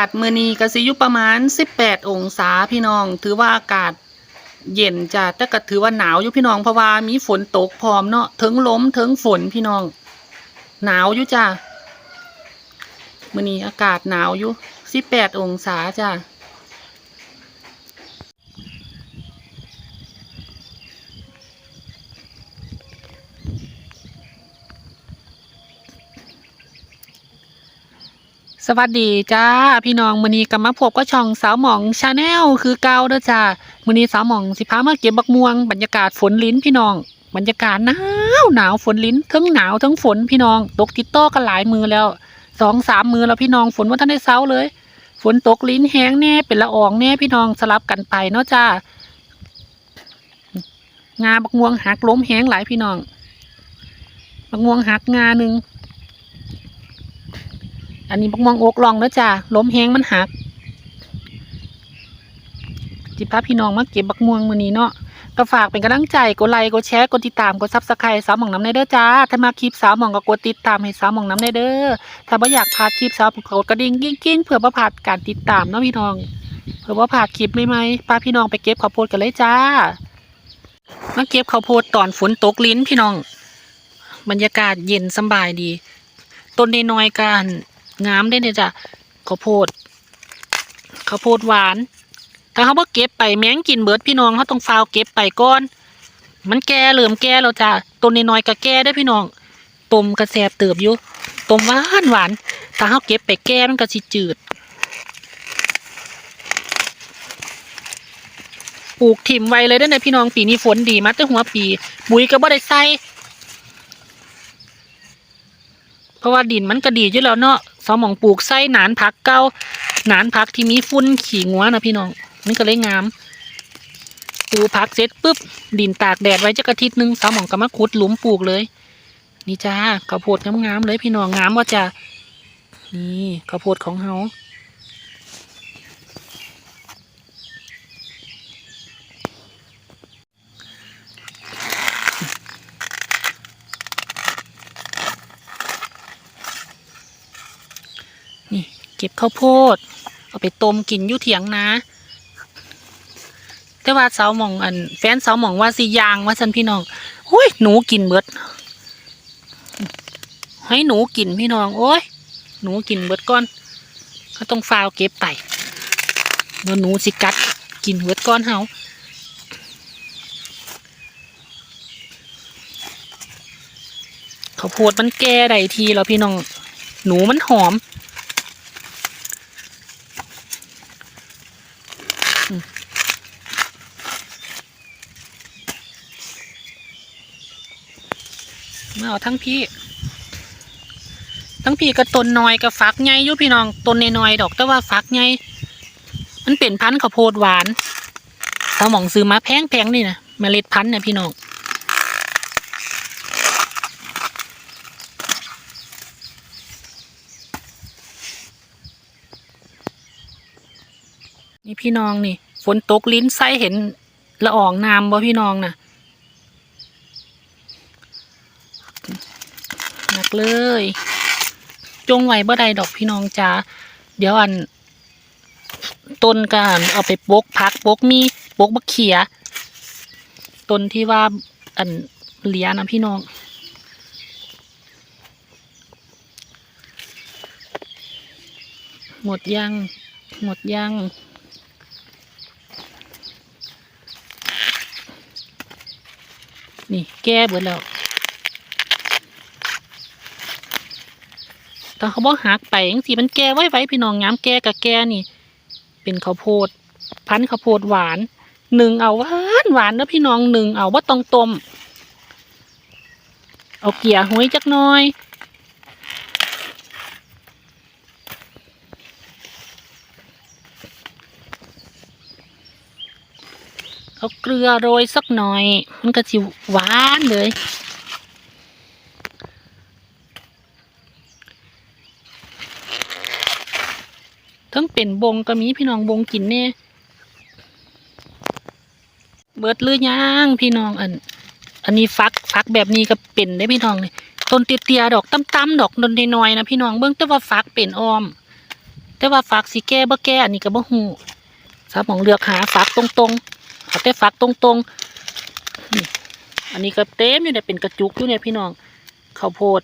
าศมือนีกสิยุประมาณ 18 องศาพี่น้อง ถือว่าอากาศเย็นจ้ะแต่ก็ถือว่าหนาวอยู่พี่น้องเพราะว่ามีฝนตกพร้อมเนาะถึงลมถึงฝนพี่น้อง หนาวอยู่จ้ะมือนีอากาศหนาวอยู่ 18 องศาจ้ะ สวัสดีจ้าพี่น้องมื้อนี้ก็มาพบกับช่องสาวหมองชาแนลคือเก่าเด้อจ้ามือนีสาวหมองสิพามาเก็บบักม่วงบรรยากาศฝนลิ้นพี่น้อง บรรยากาศหนาวหนาวฝนลิ้นทั้งหนาวทั้งฝนพี่น้อง ตกติดต่อกันหลายมือแล้วสองสามมือแล้วพี่น้องฝนว่าท่านได้เซาเลย ฝนตกลิ้นแห้งแน่เป็นละอองแน่พี่น้องสลับกันไปเนาะจ้างาบักม่วงหักล้มแห้งหลายพี่น้องบักม่วงหักงาหนึ่ง อันนี้บักม่วงอกลองแล้วจ้าล้มแห้งมันหักจิพาพี่น้องมาเก็บบักม่วงมือนี้เนาะก็ฝากเป็นกำลังใจกดไลค์กดแชร์กดติดตามกดซับสไครต์สาวหมองน้ำในเด้อจ้าถ้ามาคลิปสาวหมองก็กดติดตามให้สาวหมองน้ำในเด้อถ้าไม่อยากพลาดคลิปสาวก็กดกระดิ่งกิ้งกิ้งเพื่อประพลาดการติดตามเนาะพี่น้องเพื่อว่าพลาดคลิปใหม่ๆพาพี่น้องไปเก็บข้าวโพดกันเลยจ้ามาเก็บข้าวโพดตอนฝนตกลิ้นพี่น้อง บรรยากาศเย็นสบายดี ต้นน้อยๆกัน งามได้เนี่ยจ้ะข้าวโพดข้าวโพดหวาน ถ้าเขาบ่เก็บไปแมงกินเบิดพี่น้องเขาต้องฟาวเก็บไปก่อน มันแก่เหลื่อมแก่แล้วจ้ะต้นน้อยๆก็แก่ได้พี่น้องต้มกระแสบเติบอยู่ต้มหวานหวานถ้าเขาเก็บไปแก่มันก็สิจืดปลูกถิ่มไว้เลยได้อเนี่ยพี่น้องปีนี้ฝนดีมาแต่หัวปีปุ๋ยก็บ่ได้ใส่เพราะว่าดินมันก็ดีอยู่แล้วเนาะ สมองปลูกไส้หนานผักเก้าหนานผักที่มีฟุ้นขี่งัวนะพี่น้องมันก็เลยงามปลูกผักเสร็จปุ๊บดินตากแดดไว้จักอาทิตย์หนึงสมองก็มาขุดหลุมปลูกเลย นี่จ้าข้าวโพดงามๆเลยพี่น้องงามว่าจะนี่ข้าวโพดของเฮานี่ เก็บข้าวโพด เอาไปต้มกินยู่เถียงนะ แต่ว่าสาวหมองอัน แฟนสาวหมองว่าสิยางว่าสันพี่น้องโอ้ยหนูกินเบิด ให้หนูกินพี่น้องโอ้ยหนูกินเบิดก่อนก็ต้องฟาวเก็บไปเมื่อหนูสิกัด กินเบิดก้อนเฮาข้าวโพดมันแก่ได้ทีแล้วพี่น้อง หนูมันหอม เอาทั้งพี่ ทั้งพี่กับต้นน้อยกับฝักใหญ่อยู่พี่น้องต้นน้อยดอกแต่ว่าฝักใหญ่มันเป็นพันธุ์ข้าวโพดหวานสาวหมองซื้อมาแพงๆนี่นะเมล็ดพันธุ์นี่ยพี่น้องนี่พี่น้องนี่ ฝนตกลิ้นไส้เห็นละอองน้ำบ่พี่น้องน่ะนัก เลย จงไว้บ่ได้ดอกพี่น้องจ้าเดี๋ยวอัน ต้นกันเอาไปปกพักปกมีปกบักเขียต้นที่ว่าอันเลียนะพี่น้องหมดยัง หมดยัง นี่แก้เบิดแล้ว แต่เขาบอกหักไปจังสิมันแก่ไว้ไว้พี่น้องย้ำแก่กับแก่นี่ เป็นข้าวโพด พันข้าวโพดหวานหนึ่งเอาหวานหวานนะพี่น้องหนึ่งเอาว่าต้องต้มเอาเกียร์ห้อยจักน้อยเอาเกลือโรยสักหน่อย มันก็จะหวานเลย ทั้งเป็นบงก็มีพี่น้องบงกินแน่เบิดหรือยังพี่น้องอัน อันนี้ฟักฟักแบบนี้ก็เป็นได้พี่น้องเลยต้นเตี้ยๆดอกตั้มๆดอกดนน้อยๆนะพี่น้องเบื้องแต่ว่าฟักเป็นออม แต่ว่าฝักสีแก่บ่แก่อันนี้ก็บ่ฮู้สาวหมองเลือกหาฝักตรงๆเอาแต่ฝักตรงๆอันนี้ก็เต็มอยู่เนี่ยเป็นกระจุกอยู่เนี่ยพี่น้องข้าวโพด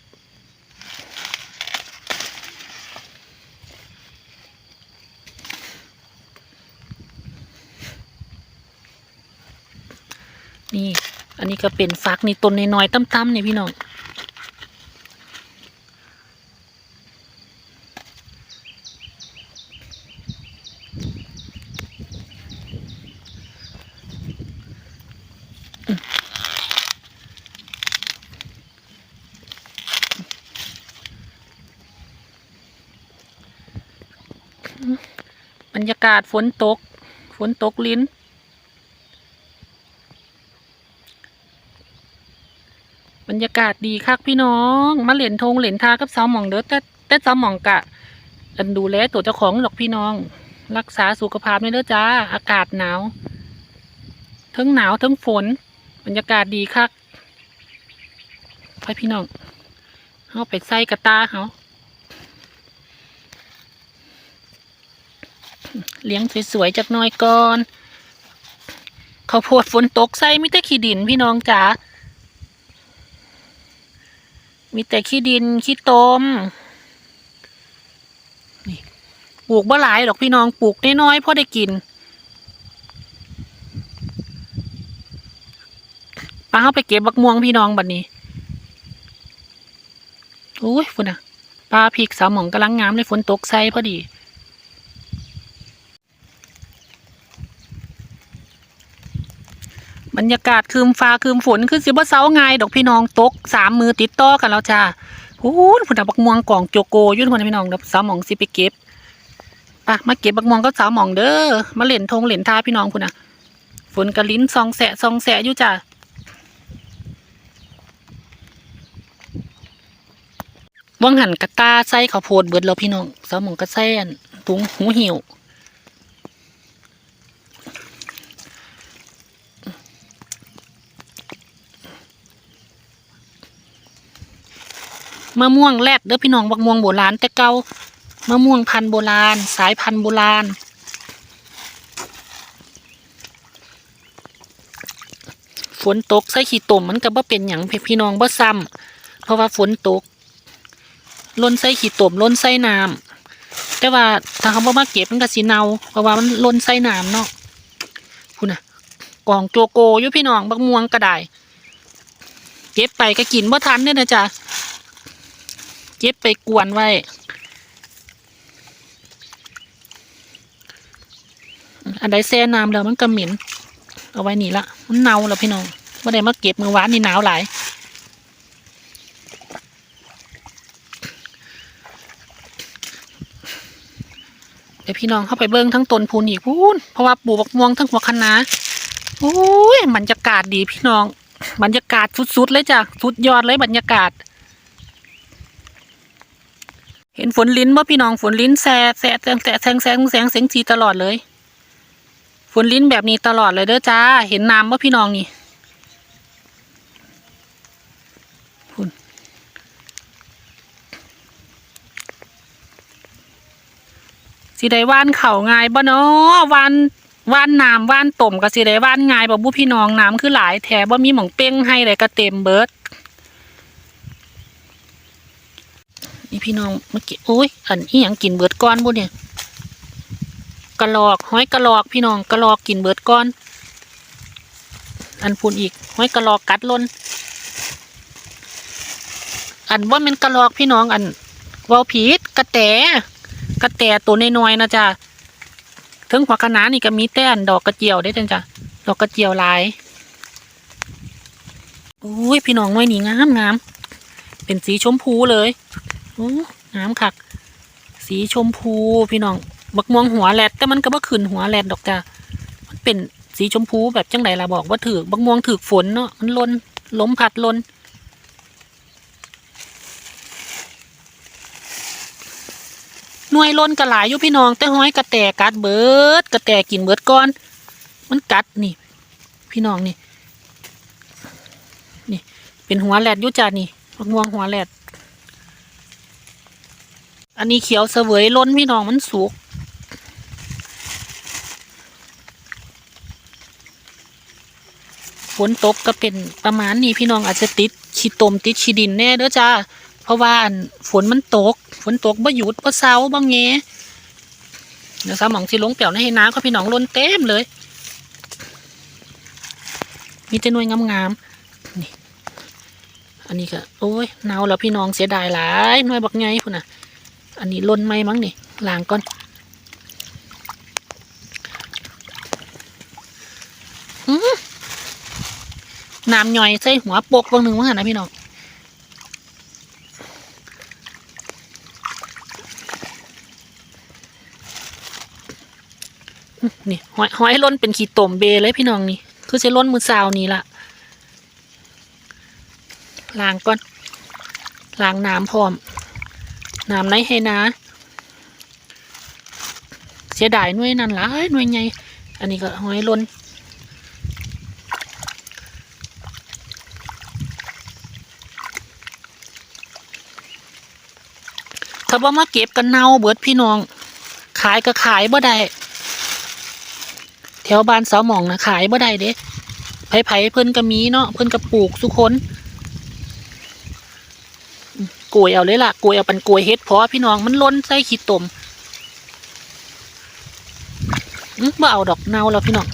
นี่ อันนี้ก็เป็นฟักนี่ต้นน้อยๆตั้มๆนี่พี่น้องบรรยากาศฝนตก ฝนตกลิ้น บรรยากาศดีคักพี่น้อง มาเหรียญทงเหรียญทากับสาวหมองเด้อแต่แต่สาวหมองกะอันดูแลตัวเจ้าของหรอกพี่น้อง รักษาสุขภาพด้วยเด้อจ้า อากาศหนาว ทั้งหนาวทั้งฝน บรรยากาศดีคักไปพี่น้องเอาไปใส่กระตาเขาเลี้ยงสวยๆจากหน้อยก่อนข้าวโพดฝนตกใส่ไม่แต่ขี้ดินพี่น้องจ๋า มีแต่ขี้ดินขี้ตมนี่ปลูกบ่หลายดอกพี่น้องปลูกน้อยๆพอได้กินป้าเข้าไปเก็บบักม่วงพี่น้องบัดนี้อุ้ยฝนอะปลาพริกสาวหมองกำลังงามเลยฝนตกใส่พอดี รรยากาศคืมฟ้าคืมฝนคือสิบ่เซาง่ายดอกพี่น้องตกสามมือติดต่อกันแล้วจ้าโอ้โหพุ่นบักม่วงกล่องโจโกยุ่นพุ่นพี่น้องดี๋ยวสาวหมองสิไปเก็บปะมาเก็บบักม่วงก็สาวหมองเด้อมาเล่นทงเล่นท้าพี่น้องพุ่นน่ะฝนกระลิ้นซองแสะซองแสะอยู่จ้าว่างหันกระตาใส่ข้าวโพดเบิดแล้วพี่น้องสาวหมองกระแซนถุงหูหิว มะม่วงแรดเด้อพี่น้องบักม่วงโบราณแต่เก่ามะม่วงพันธุ์โบราณ สายพันธุ์โบราณ ฝนตกใส่ขี้ต่มมันก็บ่เป็นหยังพี่น้องบ่ซ้ำเพราะว่าฝนตกล้นใส่ขี้ต่มล้นใส่น้ำแต่ว่าถ้าเขาบ่มาเก็บมันก็สิเน่าเพราะว่ามันล้นใส่น้ำเนาะคุณน่ะกองโจโกอยู่พี่น้องบักม่วงก็ได้เก็บไปก็กินบ่ทันเนี่ยนะจ๊ะ ก็บไปกวนไว้ อันใดแซ่น้ำแล้วมันก็เหม็นเอาไว้นี่ละมันเน่าแล้วพี่น้องว่าได้มาเก็บมือวานนี่หนาวหลายเดี๋ยวพี่น้องเข้าไปเบิ้งทั้งต้นพูนอีกพูนเพราะว่าปลูกบักม่วงทั้งหัวคะน้าโอ้ยบรรยากาศดีพี่น้อง บรรยากาศสุดๆเลยจ้ะสุดยอดเลยบรรยากาศ เห็นฝนลิ้นว่าพี่น้องฝนลิ้นแสแสแสงแสแสงแสงแสงเสียงสีตลอดเลย ฝนลิ้นแบบนี้ตลอดเลยเด้อจ้า เห็นน้ำว่าพี่น้องนี่ฝนสิได้ว่านเข่าง่ายบ่เนาะว่านว่านน้ำว่านต่มก็สิได้ว่านง่ายบ่บุพี่น้องน้ำคือหลายแถบ่มีหม่องเป้งให้เลยก็เต็มเบิด นี่พี่น้องเมื่อกี้โอ้ยอันอีหยังกินเบิดก้อนบุเนี่ยกระลอกห้อยกระลอกพี่น้องกระลอกกินเบิดก้อน อันพูนอีกห้อยกระลอกกัดลนอันว่ามันกระลอกพี่น้องอันว่าผีดกระแตกระแตตัวน้อยๆนะจ๊ะถึงหัวคะนานี่ก็มีแต้นดอกกระเจียวได้จ้ะดอกกระเจียวลายโอ้ยพี่น้องน้อยนี่งามงามเป็นสีชมพูเลย โอ้งามคัก สีชมพูพี่น้อง บักม่วงหัวแรดแต่มันก็บ่ขึ้นหัวแรดดอกจ้ะมันเป็นสีชมพูแบบจังไดล่ะบอกว่าถือบักม่วงถือฝนเนาะมันลนล้มพัดลนหน่วยลนกระหลายอยู่พี่น้อง แต่ห้อยกระแตกัดเบิดกระแตกินเบิดก่อน มันกัดนี่ พี่น้องนี่ นี่ เป็นหัวแรดยู่จ้ะนี่บักม่วงหัวแรด อันนี้เขียวเสวยล้นพี่น้องมันสุกฝนตกก็เป็นประมาณนี้พี่น้องอาจจะติดขี้ตมติดขี้ดินแน่เด้อจ้าเพราะว่าฝนมันตก ฝนตกบ่หยุดบ่เซาบ่แงเดี๋ยวสาวหมองสิลงเปี่ยวในให้น้ำก็พี่น้องล้นเต็มเลย มีแต่หน่วยงามๆนี่อันนี้ก็โอ้ยเนาวแล้วพี่น้องเสียดายหลายหน่วยบักไงพุ่นน่ะ อันนี้ล้นไหมมั้งนี่ล้างก่อนน้ำย่อยใส่หัวปกบางหนึ่งว่าหันะพี่น้องนี่หอยหอยล้นเป็นขีดต่มเบเลยพี่น้องนี่ คือจะล้นมือสาวนี่ละล้างก่อนล้างน้ำพร้อม น้ำในให้นะ เสียดายหน่วยนั่นหลายหน่วยไงอันนี้ก็หอยล้นถ้าว่มาเก็บกันเน่าเบิดพี่น้อง ขายก็ขายบ่ได้แถวบ้านเสาหมองนะขายบ่ได้เด้ไผๆเพิ่นก็มีเนาะเพิ่นก็ปลูกสุคน กลวยเอาเลยล่ะกลวยเอาปันกลวยเฮ็ดเพราะพี่น้องมันล้นใส่ขี้ตมอืมบ่เอาดอกเน่าแล้วพี่น้อง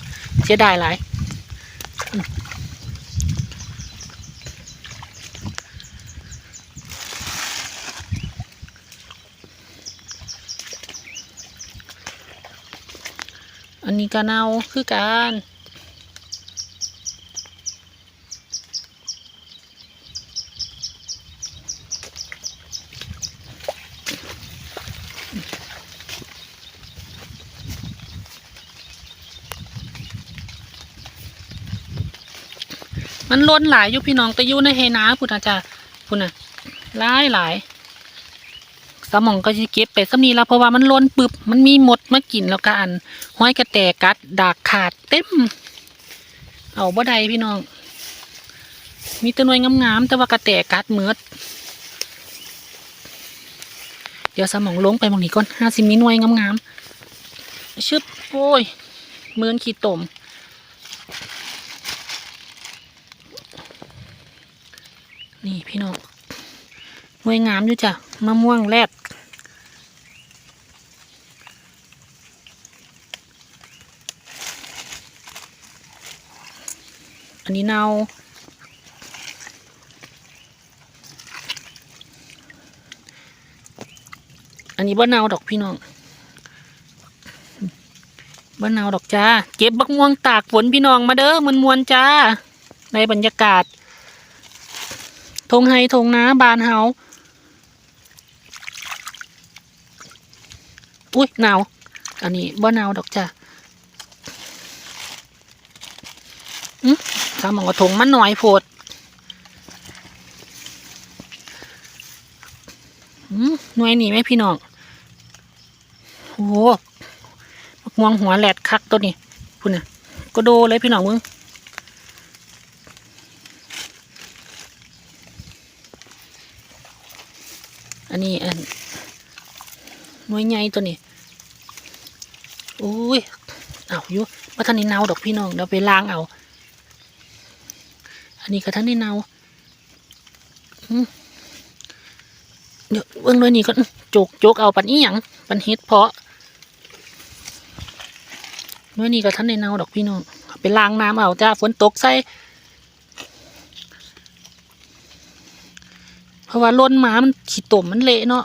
เสียดายหลายอันนี้ก็เน่าคือกัน มันล้นหลายอยู่พี่น้องแต่อยู่ในเฮนาพุ่นอาจารย์พุ่นน่ะหลายหลายสมองก็จะเก็บไปสำนีแล้วเพราะว่ามันล้นปึบมันมีหมดมากินแล้วก็อันห้อยกระแตกัดดากขาดเต็ม เอาบ่ได้พี่น้อง มีแตัวหน่วยงามๆแต่ว่ากระแตกัดเหมือดเดี๋ยวสมองลงไปบางนี้ก่อนห้าสิมีหน่วยงามๆชึบโอ้ยเหมือนขี้ตม นี่พี่น้องหน่วยงามอยู่จ้ะมะม่วงแรดอันนี้เนาอันนี้บ่เนาดอกพี่น้องบ่เนาดอกจ้า เก็บบักม่วงตากฝนพี่น้องมาเด้อมันมวนจ้า ในบรรยากาศ ทงไฮทงนาบานเฮาอุ้ยหนาวอันนี้บ่หนาวดอกจ้ะอืมสามองกระทงมันหน่อยโพดอืมหน่วยนี่ไหมพี่น้องโอ้โหมะม่วงหัวแหลดคักตัวนี้พุ่นน่ะก็โดเลยพี่น้องมึง นี้อันน่วยใหญ่ตัวนี้โอ้ยเอาอยู่ว่าท่านนี้เนาดอกพี่น้องเดี๋ยวไปล้างเอา อันนี้ก็ท่านนี้เนาเดี๋ยวเบื้องหน่วยนี้ก็โจกโจกเอาปันอีหยังปันเฮ็ดเพาะหน่วยนี้ก็ท่านนี้เนาดอกพี่น้องไปล้างน้ำเอาจ้าฝนตกใส่ เพราะว่าล้นหมามันขี้ตมมันเละเนาะ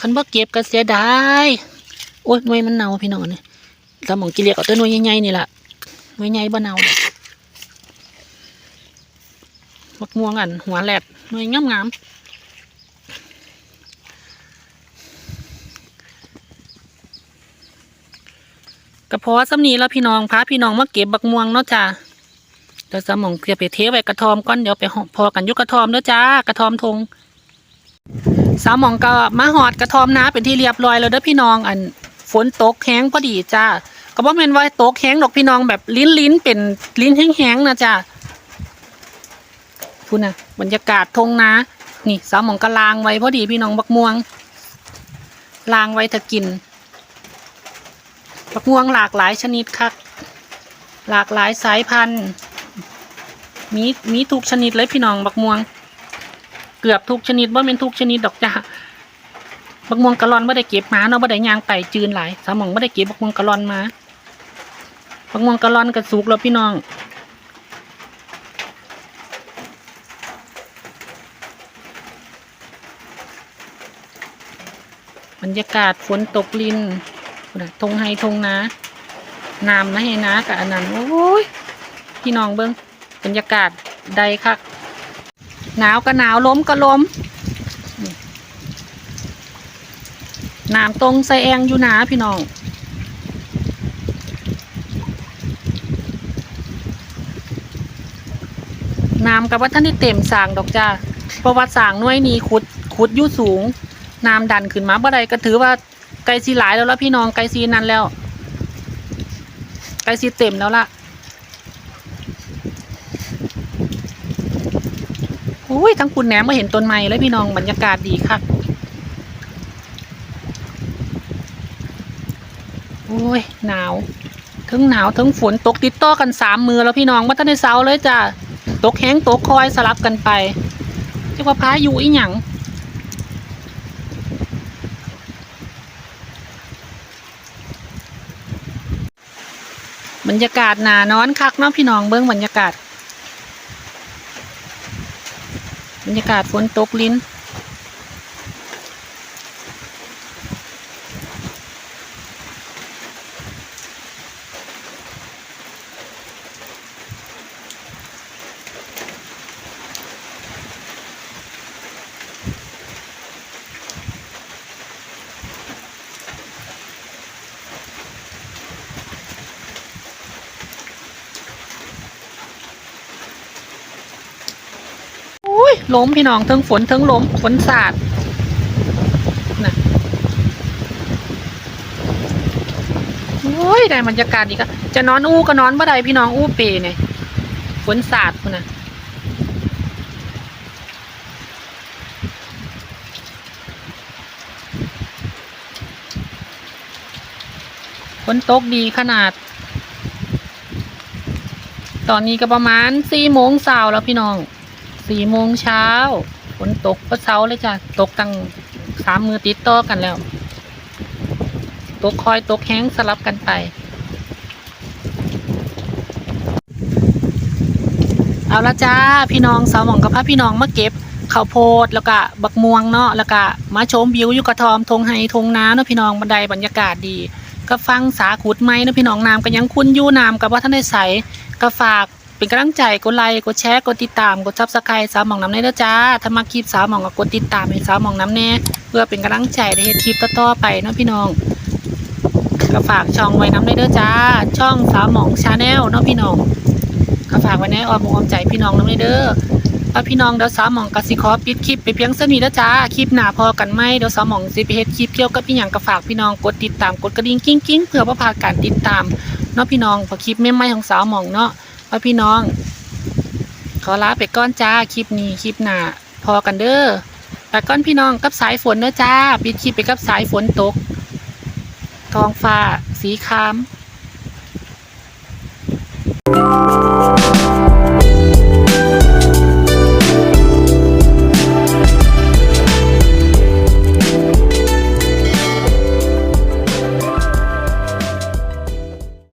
คันบ่เก็บก็เสียดายโอ้ยหน่วยมันเน่าพี่น้องเนี่ยถ้าหมองกิเลียกเอาแต่หน่วยใหญ่ๆนี่ล่ะหน่วยใหญ่บ่เน่าดอกบักม่วงอันหัวแหลดหน่วยงามๆ กระเพาะสำนีแล้วพี่น้องพาพี่น้องมาเก็บบักม่วงเนาะจ้าเดี๋ยวสมองจะไปเทไว้กระทอมก่อนเดี๋ยวไปพอกันยุกกระทอมเด้อจ้ากระทอมทงสาวหมองก็มาหอดกระทอมนะเป็นที่เรียบร้อยแล้วเด้อพี่น้องอันฝนตกแห้งพอดีจ้าก็บ่แม่นว่าตกแห้งดอกพี่น้องแบบลิ้นลิ้นเป็นลิ้นแห้งๆนะจ้ะพูดนะบรรยากาศทงนานี่สาวหมองก็ลางไว้พอดีพี่น้องบักม่วงลางไว้ถ้ากิน บักม่วงหลากหลายชนิดครับหลากหลายสายพันธุ์มีมีทุกชนิดเลยพี่น้องบักม่วง เกือบทุกชนิดว่าเป็นทุกชนิดดอกจ้าบักม่วงกะลอนไม่ได้เก็บมาเนาะไม่ได้ยางไต่จืนหลายสามองไม่ได้เก็บบักม่วงกะลอนมาบักม่วงกะลอนกระสุกแล้วพี่น้องบรรยากาศฝนตกลิน ทงไฮทงนาน้ำนะให้นากับอันนั้นโอ้ยพี่น้องเบิ้งบรรยากาศใดคักหนาวก็หนาวล้มก็ล้มน้ำตรงใส่แองอยู่นาพี่น้องน้ำกับว่าท่านที่เต็มสางดอกจ้าเพราะว่าสางน้วยนี้ขุดขุดยู่สูง น้ำดันขึ้นมาบ่ได้ก็ถือว่า ไกลซีหลายแล้วล่ะพี่น้องไกลซีนั้นแล้ว ไกลซีเต็มแล้วล่ะอุ้ยทั้งคุณแหนมมาเห็นต้นไม้เลยพี่น้องบรรยากาศดีครับโอ้ยหนาวทั้งหนาวทั้งฝนตกติดต่อกันสามมือแล้วพี่น้องว่าท่านในเสาเลยจ้ะตกแห้งตกคอยสลับกันไปเรียกว่าพายุอีหยัง บรรยากาศหนานอนคักเนาะพี่น้องเบิ้งบรรยากาศ บรรยากาศฝนตกลิ้น อุ้ย ล้มพี่น้องเทิงฝนเทิงล้มฝนสาดนะโอ้ยได้บรรยากาศดีก็จะนอนอู้ก็นอนบ่ได้พี่น้องอู้เปเนี่ยฝนสาดนนะฝนตกดีขนาด ตอนนี้ก็ประมาณสี่โมงเช้าแล้วพี่น้อง สี่โมงเช้าฝนตกก็เช้าเลยจ้ะตกตั้งสามมือติดต่อกันแล้ว ตกคอยตกแห้งสลับกันไป เอาละจ้าพี่น้องสาวหมองกับพระพี่น้องมาเก็บข้าวโพดแล้วก็บักม่วงเนาะแล้วก็มาชมวิวอยู่กระทอมทงไฮทงน้าเนาะพี่น้องบันไดบรรยากาศดี ก็ฟังสาขุดไม้เนาะพี่น้องน้ำก็ยังคุ้นยู่น้ำกับว่าท่านได้ใสก็ฝาก เป็นกำลังใจกดไลค์กดแชร์กดติดตามกดซับสไครต์สาวหมองน้ำแน่เด้อจ้าถ้ามาคลิปสาวหมองก็กดติดตามให้สาวหมองน้ำแน่เพื่อเป็นกำลังใจในเฮ็ดคลิปต่อๆไปเนาะพี่น้องก็ฝากช่องไว้น้ำได้เด้อจ้า ช่องสาวหมองชาแนลเนาะพี่น้องก็ฝากไว้ในอ้อมอกอ้อมใจพี่น้องน้ำได้เด้อถ้าพี่น้องเดี๋ยวสาวหมองกสิขอปิดคลิปไปเพียงเท่านี้แล้วจ้าคลิปหนาพอกันไหมเดี๋ยวสาวหมองสิไปเฮ็ดคลิปเกี่ยวกับพี่หยังก็ฝากพี่น้องกดติดตามกดกระดิ่งกิ้งๆเพื่อบ่พาการติดตามเนาะพี่น้องพอคลิปใหม่ของสาวหมองเนาะ ว่าพี่น้อง ขอลาไปก้อนจ้าคลิปนี้คลิปหน้าพอกันเด้อไปก้อนพี่น้องกับสายฝนเน้อจ้าปิดคลิปไปกับสายฝนตกทองฟ้า สีคาม thank you